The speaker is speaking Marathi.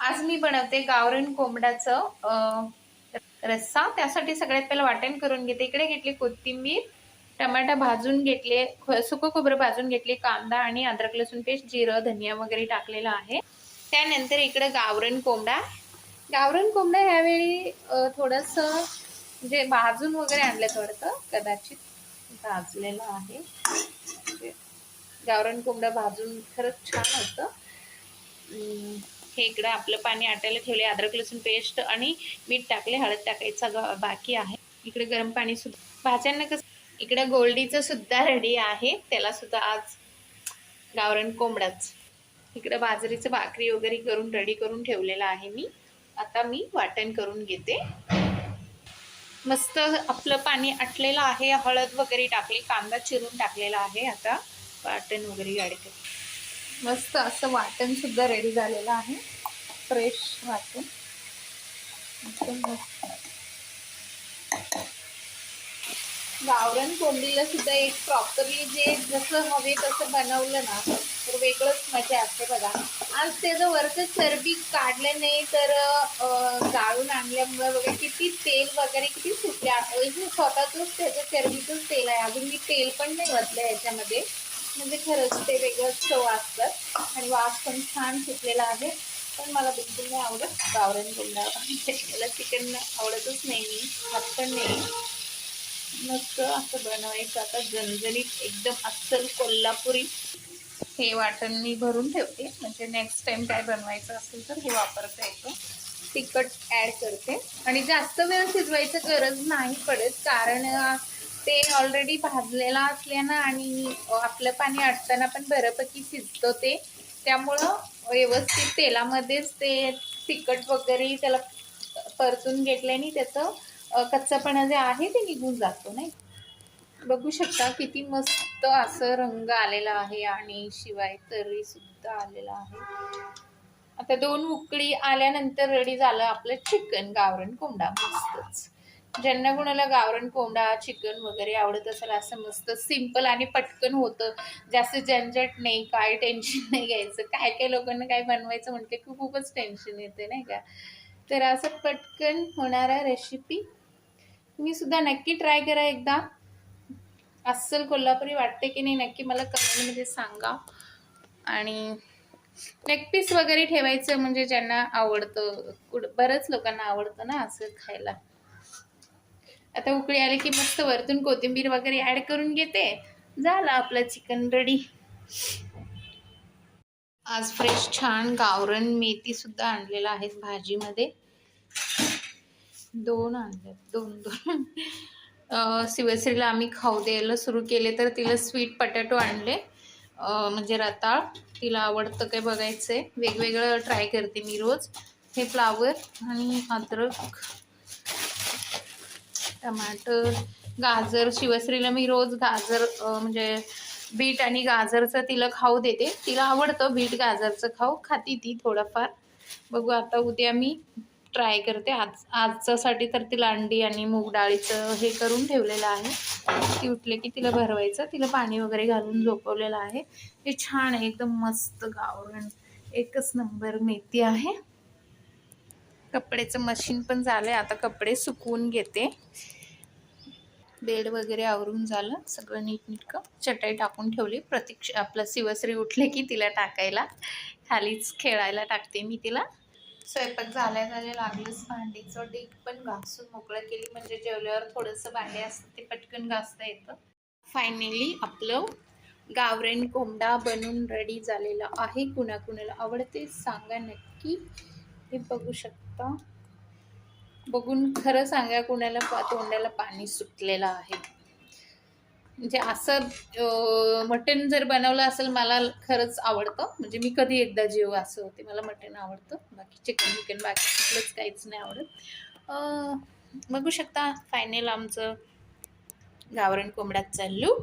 आज मी बनवते गावरण कोंबड्याचं रस्सा. त्यासाठी सगळ्यात पहिलं वाटण करून घेते. इकडे घेतली कोथिंबीर टमाटा भाजून घेतले सुकं खोबरं भाजून घेतले कांदा आणि अद्रक लसूण पेस्ट जिरं धनिया वगैरे टाकलेलं आहे. त्यानंतर इकडे गावरण कोंबडा. गावरण कोंबडा ह्यावेळी थोडंसं म्हणजे भाजून वगैरे आणलं थोडंसं कदाचित भाजलेलं आहे. गावरण कोंबडा भाजून खरंच छान होतं. हे इकडं आपलं पाणी आटायला ठेवले अद्रक लसूण पेस्ट आणि मीठ टाकले हळद टाकायचं बाकी आहे. इकडे गरम पाणी सुद्धा भाज्यांना कसं इकडे गोल्डीचं सुद्धा रेडी आहे. त्याला सुद्धा आज गावरण कोंबडाच. इकडे बाजरीचं भाकरी वगैरे करून रेडी करून ठेवलेलं आहे मी. आता मी वाटण करून घेते. मस्त आपलं पाणी आटलेलं आहे. हळद वगैरे टाकली कांदा चिरून टाकलेला आहे. आता वाटण वगैरे ॲड मस्त असं वाटण सुद्धा रेडी झालेलं आहे. फ्रेश वाटण. एकदम मस्त. गावरण कोंबडीला सुद्धा एक प्रॉपरली जे जसं हवे तसं बनवलं ना तर वेगळंच मजा असते बघा. आज त्याचं वरचं चरबी काढलं नाही तर गाळून आणल्यामुळे वगैरे किती तेल वगैरे किती सुटले स्वतःचंच स्वतःच त्याचं चरबीचंच तेल आहे. अजून मी तेल पण नाही घातलं याच्यामध्ये. म्हणजे खरंच ते वेगळंच चव असतात आणि वास पण छान सुटलेला आहे. पण मला बिलकुल नाही आवडत. गावरण कोंबडा मला चिकन आवडतच नाही. मी खात पण नाही. मस्त असं बनवायचं. आता जणजणीत एकदम अस्सल कोल्हापुरी. हे वाटण मी भरून ठेवते. म्हणजे नेक्स्ट टाइम काय बनवायचं असेल तर हे वापरता येतं. तिखट ॲड करते. आणि जास्त वेळ शिजवायचं गरज नाही पडत. कारण ते ऑलरेडी भाजलेलं असल्यानं आणि आपलं पाणी आटताना पण बऱ्यापैकी शिजतं ते. त्यामुळं व्यवस्थित तेलामध्येच ते तिखट वगैरे त्याला परतून घेतल्याने त्याचं कच्चपणा कच्चापणा जे आहे ते निघून जातो नाही बघू शकता किती मस्त असं रंग आलेला आहे आणि शिवाय तरी सुद्धा आलेला आहे. आता दोन उकळी आल्यानंतर रेडी झालं आपलं चिकन गावरण कोंबडा मस्तच. ज्यांना कोणाला गावरण कोंडा चिकन वगैरे आवडत असेल असं मस्त सिंपल आणि पटकन होतं. जास्त झंझट नाही काय टेन्शन नाही घ्यायचं. काय काय लोकांना काय बनवायचं म्हणते की खूपच टेन्शन येते नाही का? तर असं पटकन होणारा रेसिपी तुम्ही सुद्धा नक्की ट्राय करा एकदा. अस्सल कोल्हापुरी वाटते की नाही नक्की मला कमेंटमध्ये सांगा. आणि लेग पीस वगैरे ठेवायचं म्हणजे ज्यांना आवडतं कुड बरंच लोकांना आवडतं ना असं खायला. आता उकळी आले की मस्त वरतून कोथिंबीर वगैरे ॲड करून घेते. झालं आपलं चिकन रेडी आज फ्रेश छान गावरण मेथी सुद्धा आणलेला आहे भाजीमध्ये. दोन आणले दोन दोन. शिवश्रीला आम्ही खाऊ द्यायला सुरू केले तर तिला स्वीट पटॅटो आणले. म्हणजे रताळ. तिला आवडतं काय बघायचं आहे वेगवेगळं ट्राय करते मी रोज. हे फ्लावर आणि अद्रक. टमाटर गाजर शिवश्रीला मी रोज गाजर म्हणजे बीट आणि गाजरचं तिला खाऊ देते. तिला आवडतं बीट गाजरचं खाऊ. खाती ती थोडंफार. बघू आता उद्या मी ट्राय करते. आज आजच्यासाठी तर तिला अंडी आणि मूग डाळीचं हे करून ठेवलेलं आहे. ती उठले की तिला भरवायचं. तिला पाणी वगैरे घालून झोपवलेलं आहे. हे छान आहे. एकदम मस्त गावरण एकच नंबर मेथी आहे. कपड्याचं मशीन पण झालंय. आता कपडे सुकवून घेते. बेड वगैरे आवरून झालं. सगळं नीटनीटकं. चटई टाकून ठेवली. प्रतीक्षा आपलं शिवश्री उठले की तिला टाकायला. खालीच खेळायला टाकते मी तिला. स्वयंपाक झाल्या झाल्या लागलंच. भांडीचं डीक पण घासून मोकळं केली. म्हणजे जेवल्यावर थोडंसं भांडे असतं ते पटकन घासता येतं. फायनली आपलं गावरेन कोंबडा बनून रेडी झालेला आहे. कुणाकुणाला आवडते सांगा नक्की. हे बघू शकता. बघून खरं सांगा कुणाला पा तोंडाला पाणी सुटलेलं आहे. म्हणजे असं मटण जर बनवलं असेल मला खरंच आवडतं. म्हणजे मी कधी एकदा जेव असं होते मला मटण आवडतं. बाकी चिकन विकन बाकी कुठलंच काहीच नाही आवडत. बघू शकता फायनल आमचं गावरण कोंबड्यात चाललो.